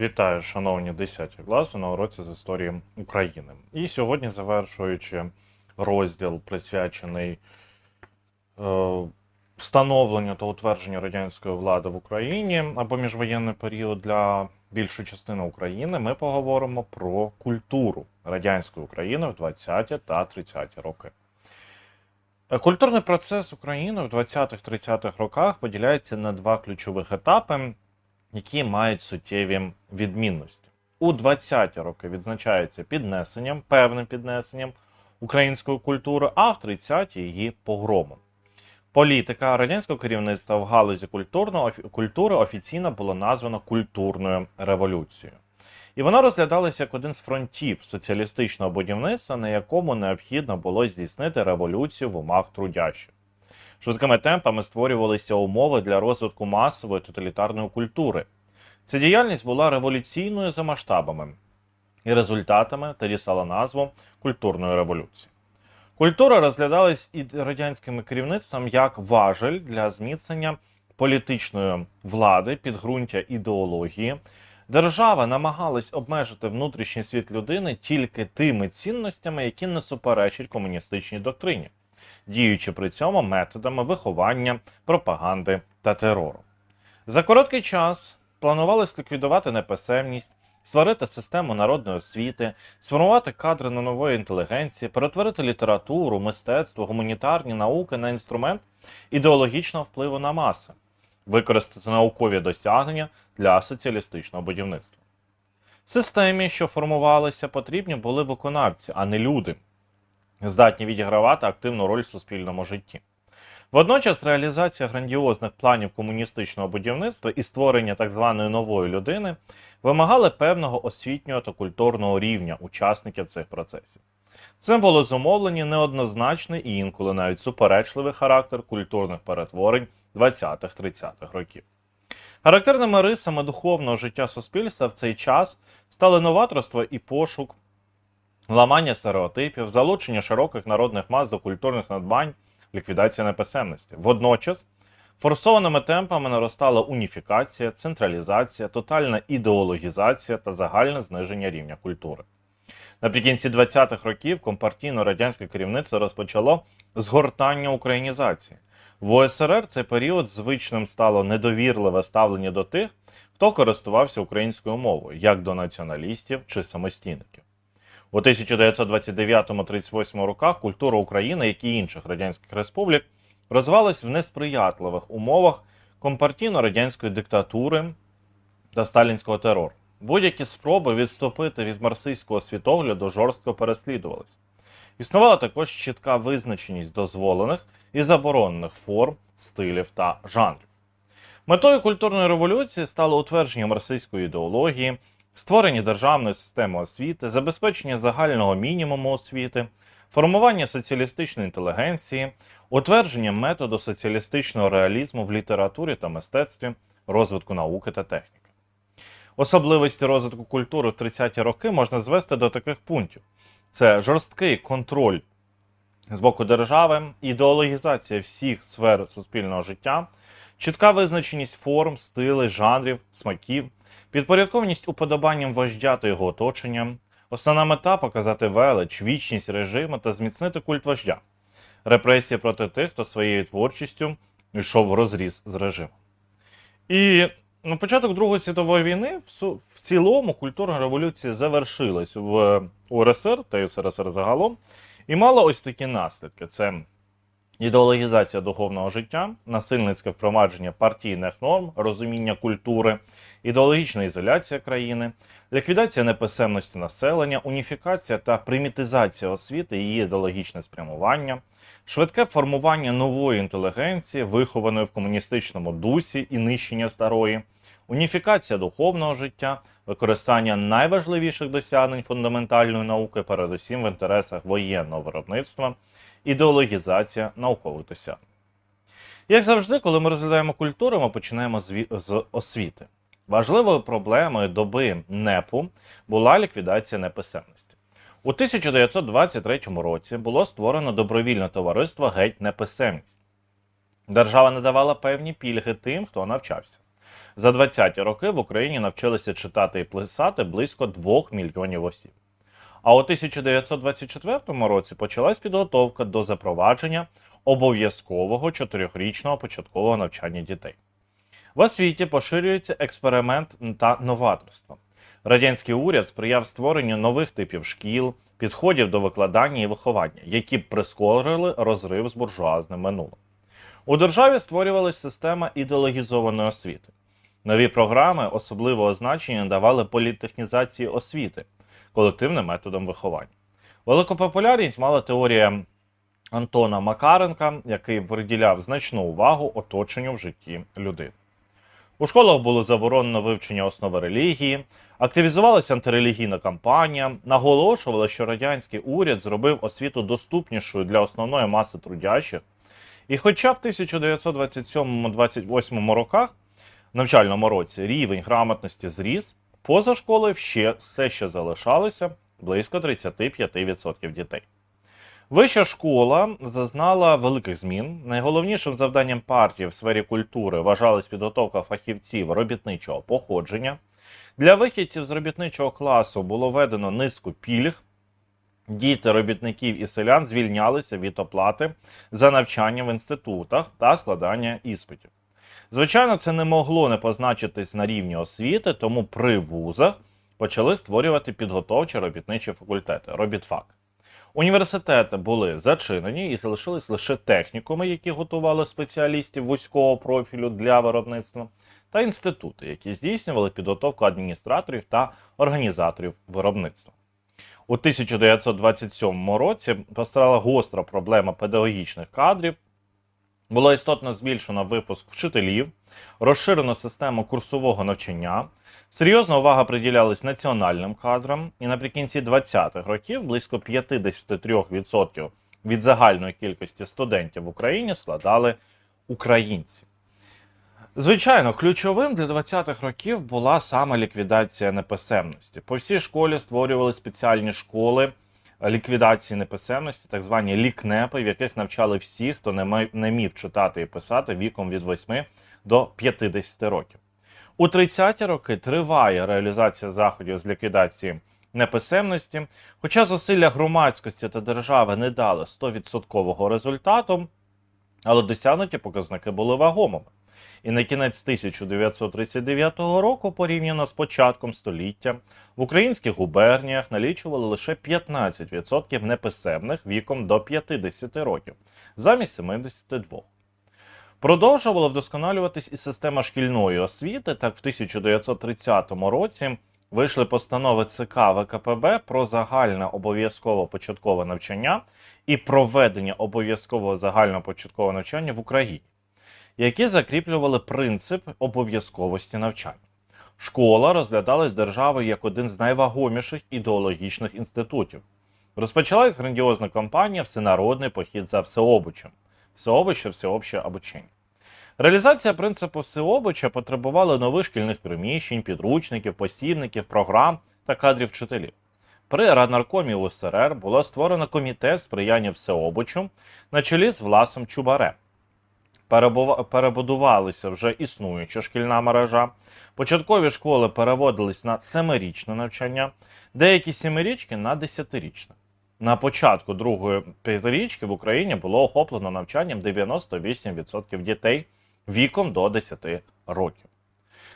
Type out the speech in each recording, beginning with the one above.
Вітаю, шановні 10 класи на уроці з історії України. І сьогодні, завершуючи розділ, присвячений е, встановленню та утвердженню радянської влади в Україні або міжвоєнний період для більшої частини України, ми поговоримо про культуру радянської України в 20-ті та 30-ті роки. Е, Культурний процес України в 20-30-х роках поділяється на два ключових етапи які мають суттєві відмінності. У 20-ті роки відзначається піднесенням, певним піднесенням української культури, а в 30-ті її погромом. Політика радянського керівництва в галузі культури офіційно була названа культурною революцією. І вона розглядалася як один з фронтів соціалістичного будівництва, на якому необхідно було здійснити революцію в умах трудящих. Швидкими темпами створювалися умови для розвитку масової тоталітарної культури. Ця діяльність була революційною за масштабами і результатами тоді стала назву культурної революції. Культура розглядалась і радянським керівництвом як важель для зміцнення політичної влади, підґрунтя ідеології. Держава намагалась обмежити внутрішній світ людини тільки тими цінностями, які не суперечать комуністичній доктрині діючи при цьому методами виховання, пропаганди та терору. За короткий час планувалось ліквідувати неписемність, створити систему народної освіти, сформувати кадри на нової інтелігенції, перетворити літературу, мистецтво, гуманітарні науки на інструмент ідеологічного впливу на маси, використати наукові досягнення для соціалістичного будівництва. Системі, що формувалися, потрібні були виконавці, а не люди, здатні відігравати активну роль в суспільному житті. Водночас реалізація грандіозних планів комуністичного будівництва і створення так званої нової людини вимагали певного освітнього та культурного рівня учасників цих процесів. Цим було зумовлені неоднозначний і інколи навіть суперечливий характер культурних перетворень 20-30-х років. Характерними рисами духовного життя суспільства в цей час стали новаторство і пошук ламання стереотипів, залучення широких народних мас до культурних надбань, ліквідація неписемності. Водночас форсованими темпами наростала уніфікація, централізація, тотальна ідеологізація та загальне зниження рівня культури. Наприкінці 20-х років компартійно-радянське керівництво розпочало згортання українізації. В ОСРР цей період звичним стало недовірливе ставлення до тих, хто користувався українською мовою, як до націоналістів чи самостійників. У 1929-38 роках культура України, як і інших радянських республік, розвалась в несприятливих умовах компартійно-радянської диктатури та сталінського терору. Будь-які спроби відступити від марсистського світогляду жорстко переслідувались. Існувала також чітка визначеність дозволених і заборонених форм, стилів та жанрів. Метою культурної революції стало утвердження марсистської ідеології, створення державної системи освіти, забезпечення загального мінімуму освіти, формування соціалістичної інтелігенції, утвердження методу соціалістичного реалізму в літературі та мистецтві, розвитку науки та техніки. Особливості розвитку культури в 30-ті роки можна звести до таких пунктів: це жорсткий контроль з боку держави, ідеологізація всіх сфер суспільного життя, чітка визначеність форм, стилей, жанрів, смаків, підпорядкованість уподобанням вождя та його оточенням, основна мета показати велич, вічність режиму та зміцнити культ вождя, репресії проти тих, хто своєю творчістю йшов в розріз з режимом. І на початок Другої світової війни в цілому культурна революція завершилась в УРСР та СРСР загалом. І мала ось такі наслідки: це ідеологізація духовного життя, насильницьке впровадження партійних норм, розуміння культури, ідеологічна ізоляція країни, ліквідація неписемності населення, уніфікація та примітизація освіти, її ідеологічне спрямування, швидке формування нової інтелігенції, вихованої в комуністичному дусі і нищення старої, уніфікація духовного життя, використання найважливіших досягнень фундаментальної науки, передусім в інтересах воєнного виробництва, ідеологізація наукових досягнень. Як завжди, коли ми розглядаємо культуру, ми починаємо з освіти. Важливою проблемою доби НЕПу була ліквідація неписемності. У 1923 році було створено добровільне товариство Геть неписемність. Держава надавала певні пільги тим, хто навчався. За 20-ті роки в Україні навчилися читати і писати близько 2 мільйонів осіб. А у 1924 році почалась підготовка до запровадження обов'язкового чотирьохрічного початкового навчання дітей. В освіті поширюється експеримент та новаторство. Радянський уряд сприяв створенню нових типів шкіл, підходів до викладання і виховання, які б прискорили розрив з буржуазним минулим. У державі створювалася система ідеологізованої освіти. Нові програми особливого значення давали політехнізації освіти колективним методом виховання. Велику популярність мала теорія Антона Макаренка, який приділяв значну увагу оточенню в житті людини. У школах було заборонено вивчення основи релігії, активізувалася антирелігійна кампанія, наголошували, що радянський уряд зробив освіту доступнішою для основної маси трудячих. І хоча в 1927-28 роках, навчальному році, рівень грамотності зріс, поза школою ще, все ще залишалося близько 35% дітей. Вища школа зазнала великих змін. Найголовнішим завданням партії в сфері культури вважалась підготовка фахівців робітничого походження. Для вихідців з робітничого класу було введено низку пільг. Діти робітників і селян звільнялися від оплати за навчання в інститутах та складання іспитів. Звичайно, це не могло не позначитись на рівні освіти, тому при вузах почали створювати підготовчі робітничі факультети робітфак. Університети були зачинені і залишились лише технікуми, які готували спеціалістів вузького профілю для виробництва, та інститути, які здійснювали підготовку адміністраторів та організаторів виробництва. У 1927 році постала гостра проблема педагогічних кадрів. Було істотно збільшено випуск вчителів, розширено систему курсового навчання, серйозна увага приділялась національним кадрам, і наприкінці 20-х років близько 53% від загальної кількості студентів в Україні складали українці. Звичайно, ключовим для 20-х років була саме ліквідація неписемності. По всій школі створювали спеціальні школи ліквідації неписемності, так звані лікнепи, в яких навчали всіх, хто не міг читати і писати віком від 8 до 50 років. У 30-ті роки триває реалізація заходів з ліквідації неписемності, хоча зусилля громадськості та держави не дали 100% результату, але досягнуті показники були вагомими. І на кінець 1939 року, порівняно з початком століття, в українських губерніях налічували лише 15% неписемних віком до 50 років, замість 72. Продовжувала вдосконалюватись і система шкільної освіти. Так, в 1930 році вийшли постанови ЦК ВКПБ про загальне обов'язкове початкове навчання і проведення обов'язкового загального початкового навчання в Україні, які закріплювали принцип обов'язковості навчання. Школа розглядалась державою як один з найвагоміших ідеологічних інститутів. Розпочалась грандіозна кампанія Всенародний похід за всеобучем. Всеобуще, всеобще обучення. Реалізація принципу всеобуча потребувала нових шкільних приміщень, підручників, посібників, програм та кадрів вчителів. При Раднаркомі УСРР було створено комітет сприяння всеобучу на чолі з Власом Чубарем. Перебудувалися вже існуюча шкільна мережа. Початкові школи переводились на семирічне навчання, деякі сімирічки на десятирічне. На початку другої п'ятирічки в Україні було охоплено навчанням 98% дітей віком до 10 років.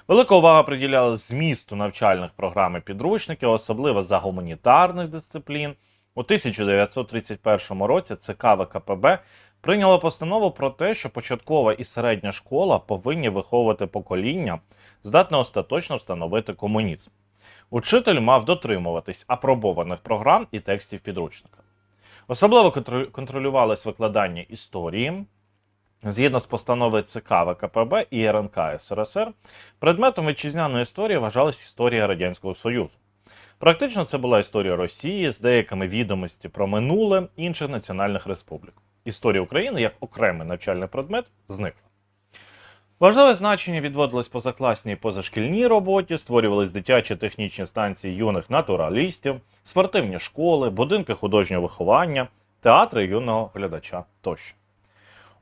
Велика увага приділяла змісту навчальних програм і підручників, особливо за гуманітарних дисциплін. У 1931 році ЦК ВКПБ прийняло постанову про те, що початкова і середня школа повинні виховувати покоління, здатне остаточно встановити комунізм. Учитель мав дотримуватись апробованих програм і текстів підручника. Особливо контр- контролювалось викладання історії. Згідно з постанови ЦК ВКПБ і РНК СРСР, предметом вітчизняної історії вважалась історія Радянського Союзу. Практично це була історія Росії з деякими відомості про минуле інших національних республік. Історія України як окремий навчальний предмет зникла. Важливе значення відводилось позакласній і позашкільній роботі, створювались дитячі технічні станції юних натуралістів, спортивні школи, будинки художнього виховання, театри юного глядача тощо.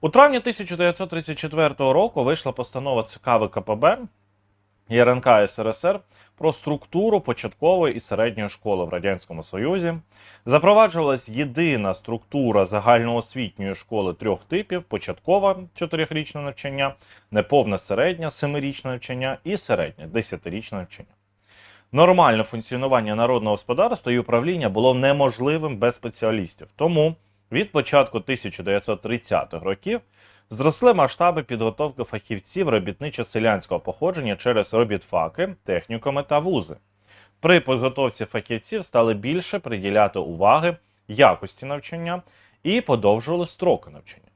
У травні 1934 року вийшла постанова ЦК ВКПБ ЄРНК СРСР про структуру початкової і середньої школи в Радянському Союзі. Запроваджувалась єдина структура загальноосвітньої школи трьох типів: початкова 4-річне навчання, неповне середнє 7-річне навчання і середнє 10-річне навчання. Нормальне функціонування народного господарства і управління було неможливим без спеціалістів. Тому від початку 1930-х років зросли масштаби підготовки фахівців робітничо-селянського походження через робітфаки, технікуми та вузи. При підготовці фахівців стали більше приділяти уваги якості навчання і подовжували строки навчання.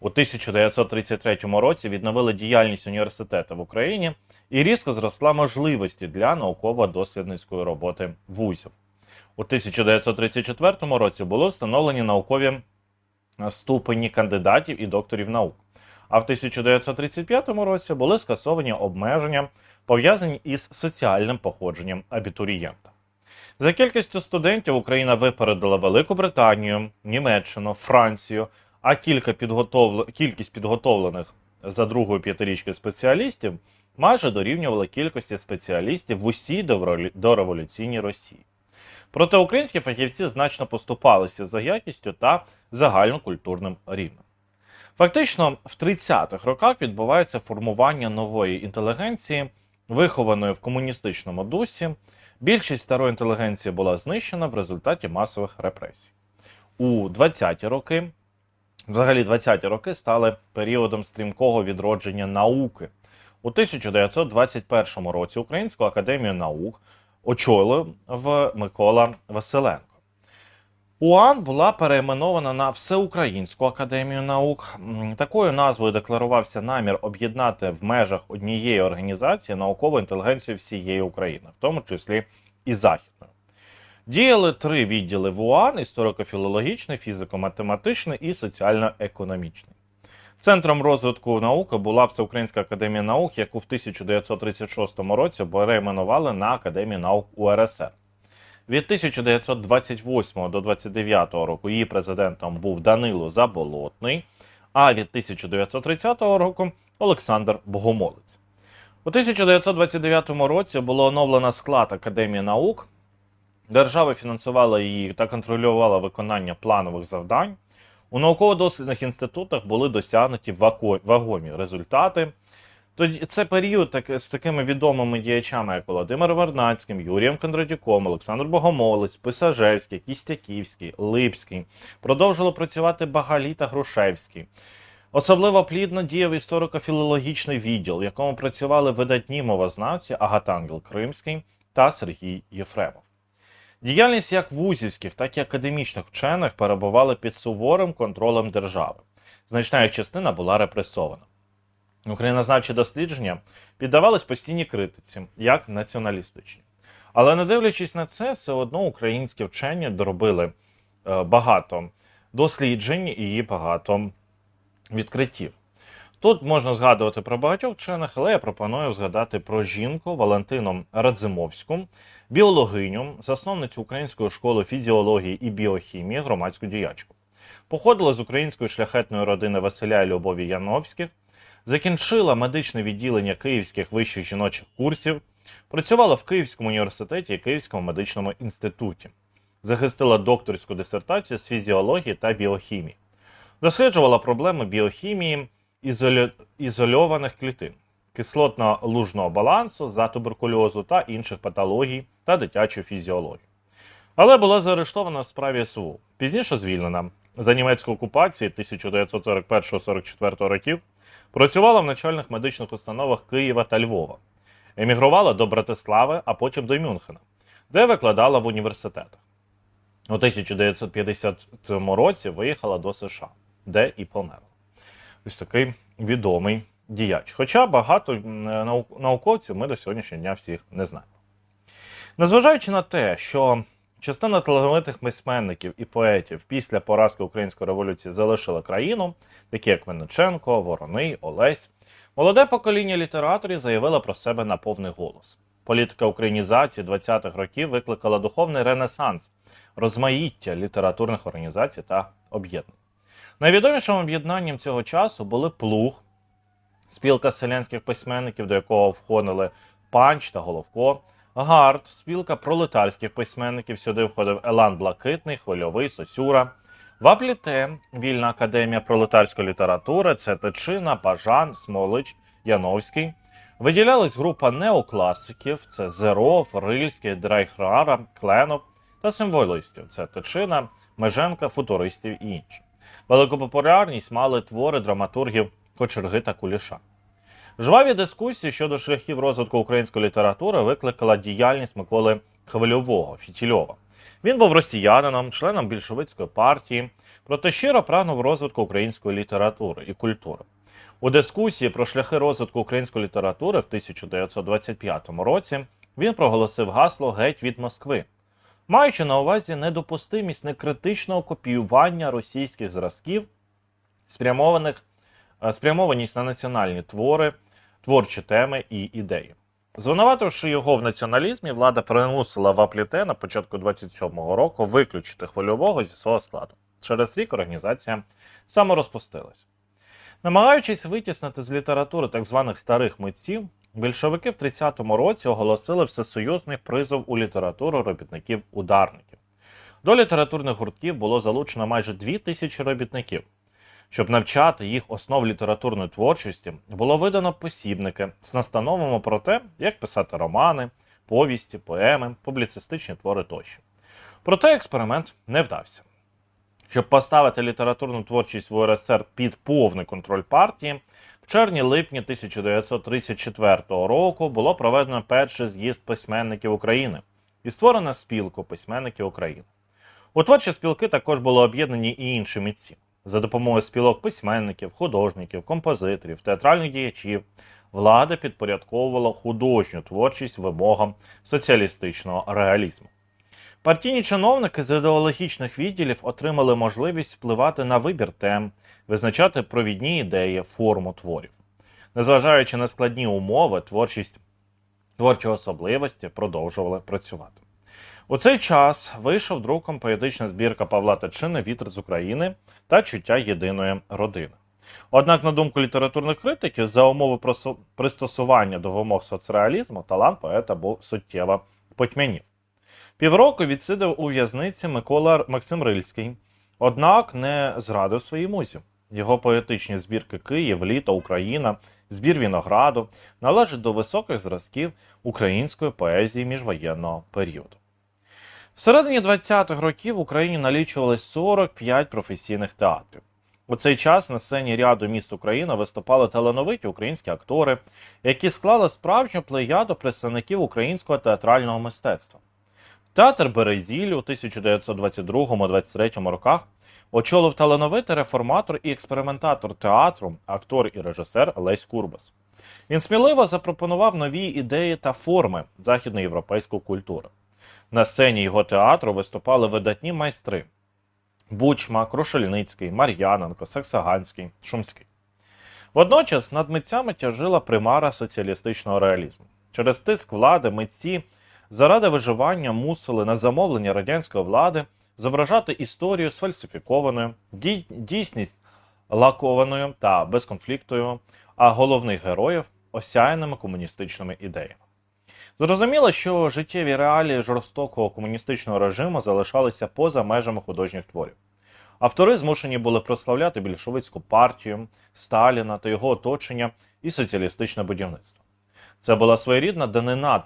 У 1933 році відновили діяльність університету в Україні і різко зросла можливості для науково-дослідницької роботи вузів. У 1934 році були встановлені наукові ступені кандидатів і докторів наук. А в 1935 році були скасовані обмеження, пов'язані із соціальним походженням абітурієнта. За кількістю студентів Україна випередила Велику Британію, Німеччину, Францію, а кілька підготовл... кількість підготовлених за другої п'ятирічки спеціалістів майже дорівнювала кількості спеціалістів в усій дореволюційній Росії. Проте українські фахівці значно поступалися за якістю та загальнокультурним рівнем. Фактично, в 30-х роках відбувається формування нової інтелігенції, вихованої в комуністичному дусі. Більшість старої інтелігенції була знищена в результаті масових репресій. У 20-ті роки, взагалі 20-ті роки стали періодом стрімкого відродження науки. У 1921 році Українську академію наук очолив Микола Василенко. УАН була перейменована на Всеукраїнську академію наук. Такою назвою декларувався намір об'єднати в межах однієї організації наукову інтелігенцію всієї України, в тому числі і західної. Діяли три відділи в УАН: історико-філологічний, фізико-математичний і соціально-економічний. Центром розвитку науки була Всеукраїнська академія наук, яку в 1936 році перейменували на Академію наук УРСР. Від 1928 до 29 року її президентом був Данило Заболотний, а від 1930 року Олександр Богомолець. У 1929 році було оновлено склад Академії наук. Держава фінансувала її та контролювала виконання планових завдань. У науково-дослідних інститутах були досягнуті вагомі результати. Тоді це період так, з такими відомими діячами, як Володимир Вернацьким, Юрієм Кондратюком, Олександр Богомолець, Писажевський, Кістяківський, Липський. Продовжувало працювати Багалі та Грушевський. Особливо плідно діяв історико-філологічний відділ, в якому працювали видатні мовознавці Агатангел Кримський та Сергій Єфремов. Діяльність як вузівських, так і академічних вчених перебували під суворим контролем держави. Значна їх частина була репресована. Українознавчі дослідження піддавались постійній критиці, як націоналістичні. Але не дивлячись на це, все одно українські вчені доробили е, багато досліджень і багато відкриттів. Тут можна згадувати про багатьох вчених, але я пропоную згадати про жінку Валентину Радзимовську, біологиню, засновницю Української школи фізіології і біохімії, громадську діячку. Походила з української шляхетної родини Василя і Любові Яновських, закінчила медичне відділення Київських вищих жіночих курсів, працювала в Київському університеті і Київському медичному інституті, захистила докторську дисертацію з фізіології та біохімії, досліджувала проблеми біохімії ізольованих клітин, кислотно-лужного балансу, за туберкульозу та інших патологій та дитячої фізіології. Але була заарештована в справі СУ. Пізніше звільнена за німецької окупації 1941-44 років. Працювала в начальних медичних установах Києва та Львова. Емігрувала до Братислави, а потім до Мюнхена, де викладала в університетах. У 1950 році виїхала до США, де і померла. Ось такий відомий діяч. Хоча багато науковців ми до сьогоднішнього дня всіх не знаємо. Незважаючи на те, що частина талановитих письменників і поетів після поразки української революції залишила країну, такі як Винниченко, Вороний, Олесь, молоде покоління літераторів заявило про себе на повний голос. Політика українізації 20-х років викликала духовний ренесанс, розмаїття літературних організацій та об'єднань. Найвідомішим об'єднанням цього часу були плуг, спілка селянських письменників, до якого входили Панч та Головко, Гард, спілка пролетарських письменників. Сюди входив Елан Блакитний, Хвильовий, Сосюра. Вапліте, вільна академія пролетарської літератури, це Тичина, Бажан, Смолич, Яновський. Виділялась група неокласиків: це Зеров, Рильський, Драйхрара, Кленов та символістів це Тичина, Меженка, футуристів і інші. Велику популярність мали твори драматургів Кочерги та Куліша. Жваві дискусії щодо шляхів розвитку української літератури викликала діяльність Миколи Хвильового Фітільова. Він був росіянином, членом більшовицької партії, проте щиро прагнув розвитку української літератури і культури. У дискусії про шляхи розвитку української літератури в 1925 році він проголосив гасло Геть від Москви, маючи на увазі недопустимість некритичного копіювання російських зразків, спрямованих, е, спрямованість на національні твори, творчі теми і ідеї. Звинувативши його в націоналізмі, влада примусила Вапліте на початку 27-го року виключити хвильового зі свого складу. Через рік організація саморозпустилась. Намагаючись витіснити з літератури так званих старих митців, більшовики в 30-му році оголосили всесоюзний призов у літературу робітників-ударників. До літературних гуртків було залучено майже 2 тисячі робітників. Щоб навчати їх основ літературної творчості, було видано посібники з настановами про те, як писати романи, повісті, поеми, публіцистичні твори тощо. Проте експеримент не вдався. Щоб поставити літературну творчість в УРСР під повний контроль партії, в червні-липні 1934 року було проведено перший з'їзд письменників України і створено спілку письменників України. У творчі спілки також були об'єднані і інші митці. За допомогою спілок письменників, художників, композиторів, театральних діячів влада підпорядковувала художню творчість вимогам соціалістичного реалізму. Партійні чиновники з ідеологічних відділів отримали можливість впливати на вибір тем, визначати провідні ідеї, форму творів. Незважаючи на складні умови, творчість творчі особливості продовжували працювати. У цей час вийшов друком поетична збірка Павла Тичини Вітер з України та чуття єдиної родини. Однак, на думку літературних критиків, за умови пристосування до вимог соцреалізму, талант поета був суттєво потьмянів. Півроку відсидив у в'язниці Микола Максим Рильський, однак не зрадив своїй музі. Його поетичні збірки Київ, Літо, Україна, збір вінограду належать до високих зразків української поезії міжвоєнного періоду. В середині 20-х років в Україні налічувалось 45 професійних театрів. У цей час на сцені ряду міст України виступали талановиті українські актори, які склали справжню плеяду представників українського театрального мистецтва. Театр Березіль у 1922-23 роках очолив талановитий реформатор і експериментатор театру, актор і режисер Лесь Курбас. Він сміливо запропонував нові ідеї та форми західноєвропейської культури. На сцені його театру виступали видатні майстри: Бучма, Крушельницький, Мар'яненко, Саксаганський, Шумський. Водночас над митцями тяжила примара соціалістичного реалізму. Через тиск влади митці заради виживання мусили на замовлення радянської влади зображати історію сфальсифікованою, дійсність лакованою та безконфліктною, а головних героїв осяяними комуністичними ідеями. Зрозуміло, що життєві реалії жорстокого комуністичного режиму залишалися поза межами художніх творів. Автори змушені були прославляти більшовицьку партію, Сталіна та його оточення і соціалістичне будівництво. Це була своєрідна данина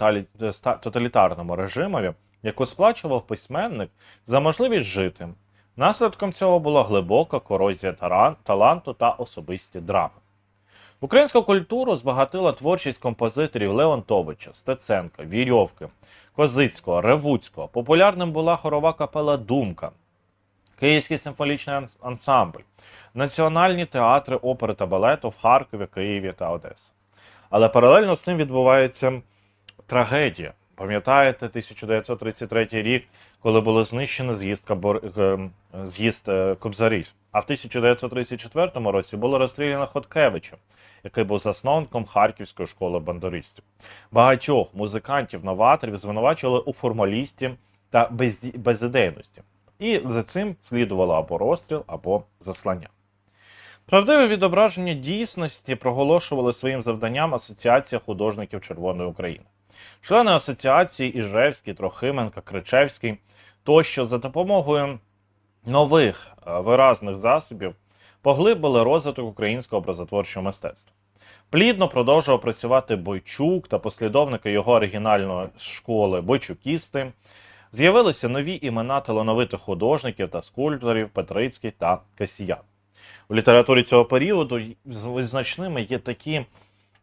тоталітарному режимові, яку сплачував письменник за можливість жити. Наслідком цього була глибока корозія таланту та особисті драми. Українську культуру збагатила творчість композиторів Леонтовича, Стеценка, Вірьовки, Козицького, Ревуцького. Популярним була хорова капела Думка, Київський симфонічний ансамбль, національні театри опери та балету в Харкові, Києві та Одесі. Але паралельно з цим відбувається трагедія. Пам'ятаєте 1933 рік, коли було знищено з'їзд, Кабор... е, з'їзд е, Кобзарів. А в 1934 році було розстріляно Хоткевича, який був засновником Харківської школи бандуристів. Багатьох музикантів, новаторів звинувачували у формалісті та безді- безідейності. І за цим слідувало або розстріл, або заслання. Правдиве відображення дійсності проголошували своїм завданням Асоціація художників Червоної України. Члени асоціації Іжевський, Трохименко, Кричевський тощо за допомогою нових е, виразних засобів поглибили розвиток українського образотворчого мистецтва. Плідно продовжував працювати Бойчук та послідовники його оригінальної школи бойчукісти. З'явилися нові імена талановитих художників та скульпторів Петрицький та Касіян. У літературі цього періоду визначними є такі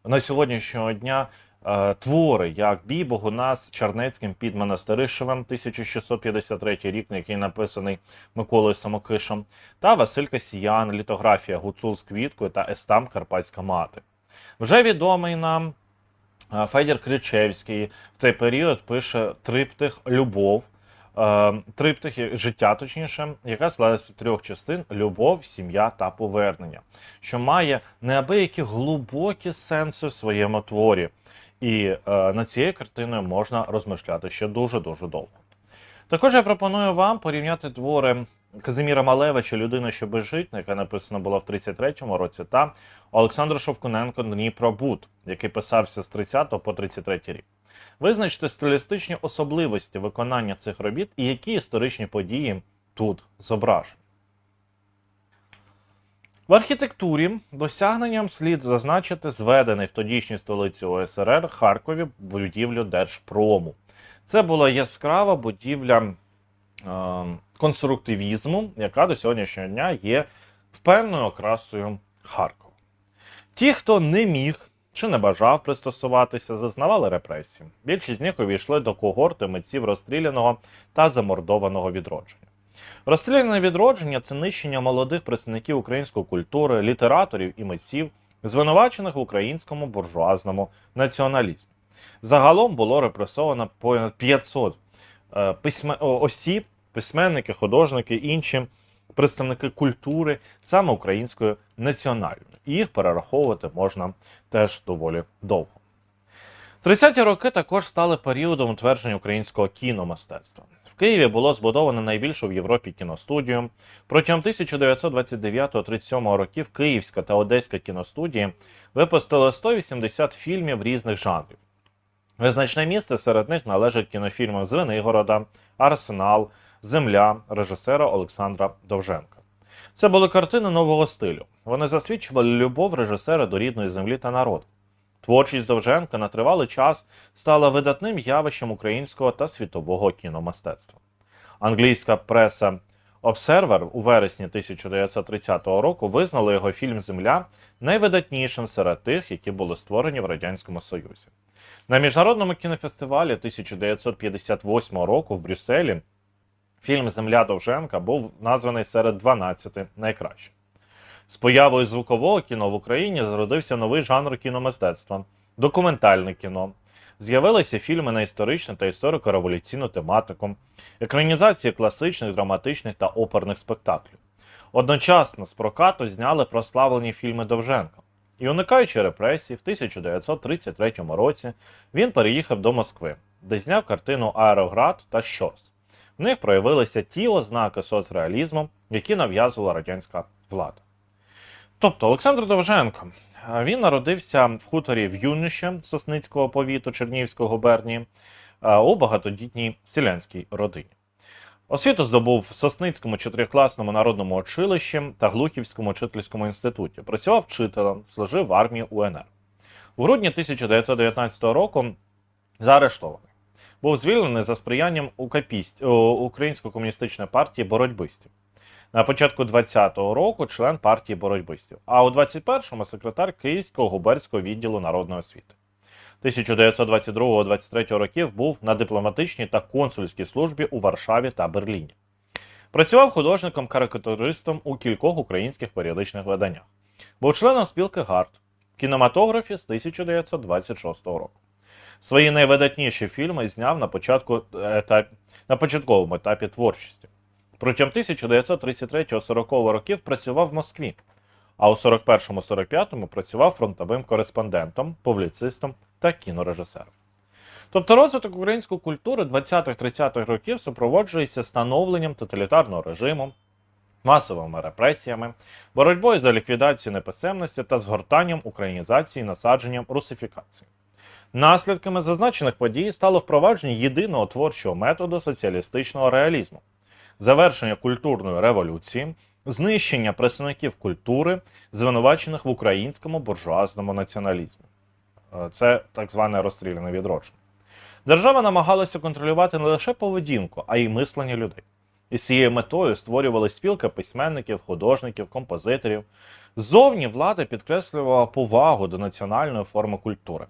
на сьогоднішнього дня е, твори, як Бій Богунас Чернецьким під Монастиришевим, 1653 рік, який написаний Миколою Самокишем, та Василь Касіян, літографія Гуцул з квіткою та Естам Карпатська мати. Вже відомий нам е, Федір Кричевський в цей період пише триптих Любов. Е, Триптих життя, точніше, яка складається з трьох частин: любов, сім'я та повернення, що має неабиякі глибокі сенси в своєму творі. І е, над цією картиною можна розмишляти ще дуже-дуже довго. Також я пропоную вам порівняти твори Казиміра Малевича Людина, що безжить, яка написана була в 33-му році, та Олександра Шовкуненко Дніпробуд, який писався з 30 по 33 рік. Визначте стилістичні особливості виконання цих робіт і які історичні події тут зображені. В архітектурі досягненням слід зазначити зведений в тодішній столиці ОСРР Харкові будівлю Держпрому. Це була яскрава будівля конструктивізму, яка до сьогоднішнього дня є певною окрасою Харкова. Ті, хто не міг чи не бажав пристосуватися, зазнавали репресій. Більшість з них увійшли до когорти митців розстріляного та замордованого відродження. Розстріляне відродження це нищення молодих представників української культури, літераторів і митців, звинувачених в українському буржуазному націоналізмі. Загалом було репресовано понад 500 е, письме... осіб, письменники, художники, інші представники культури, саме української національної. І їх перераховувати можна теж доволі довго. 30-ті роки також стали періодом утвердження українського кіномистецтва. В Києві було збудовано найбільшу в Європі кіностудію. Протягом 1929-37 років Київська та Одеська кіностудії випустили 180 фільмів різних жанрів. Визначне місце серед них належить кінофільмам Звенигорода, Арсенал, Земля режисера Олександра Довженка. Це були картини нового стилю. Вони засвідчували любов режисера до рідної землі та народу. Творчість Довженка на тривалий час стала видатним явищем українського та світового кіномистецтва. Англійська преса Observer у вересні 1930 року визнала його фільм Земля найвидатнішим серед тих, які були створені в Радянському Союзі. На міжнародному кінофестивалі 1958 року в Брюсселі фільм Земля Довженка був названий серед 12 найкращих. З появою звукового кіно в Україні зародився новий жанр кіномистецтва документальне кіно. З'явилися фільми на історичну та історико-революційну тематику, екранізації класичних, драматичних та оперних спектаклів. Одночасно з прокату зняли прославлені фільми Довженка. І уникаючи репресій, в 1933 році він переїхав до Москви, де зняв картину Аероград та Щось. В них проявилися ті ознаки соцреалізму, які нав'язувала радянська влада. Тобто Олександр Довженко він народився в хуторі в Юнище Сосницького повіту Чернігівської губернії у багатодітній селянській родині. Освіту здобув в Сосницькому чотирикласному народному училищі та Глухівському учительському інституті. Працював вчителем, служив в армії УНР. У грудні 1919 року заарештований. Був звільнений за сприянням УКПіст, Української комуністичної партії боротьбистів. На початку 20-го року член партії боротьбистів, а у 21-му секретар Київського губерського відділу народної освіти. 1922-23 років був на дипломатичній та консульській службі у Варшаві та Берліні. Працював художником-карикатуристом у кількох українських періодичних виданнях. Був членом спілки ГАРД в кінематографі з 1926 року. Свої найвидатніші фільми зняв на початку етап... на початковому етапі творчості. Протягом 1933-40 років працював в Москві, а у 41-45 працював фронтовим кореспондентом, публіцистом та кінорежисером. Тобто розвиток української культури 20-30-х років супроводжується становленням тоталітарного режиму, масовими репресіями, боротьбою за ліквідацію неписемності та згортанням українізації, насадженням русифікації. Наслідками зазначених подій стало впровадження єдиного творчого методу соціалістичного реалізму, завершення культурної революції, знищення представників культури, звинувачених в українському буржуазному націоналізмі. Е, Це так зване розстріляне відродження. Держава намагалася контролювати не лише поведінку, а й мислення людей. І з цією метою створювали спілки письменників, художників, композиторів. Ззовні влада підкреслювала повагу до національної форми культури.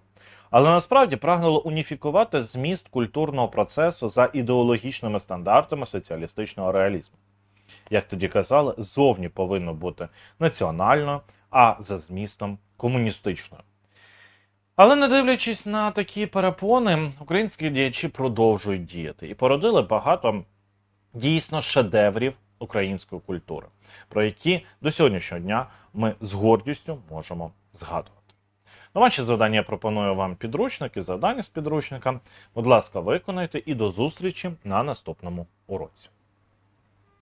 Але насправді прагнула уніфікувати зміст культурного процесу за ідеологічними стандартами соціалістичного реалізму. Як тоді казали, зовні повинно бути національною, а за змістом комуністичною. Але не дивлячись на такі перепони, українські діячі продовжують діяти і породили багато дійсно шедеврів української культури, про які до сьогоднішнього дня ми з гордістю можемо згадувати. На ваші завдання я пропоную вам підручник і завдання з підручника. Будь ласка, виконайте і до зустрічі на наступному уроці.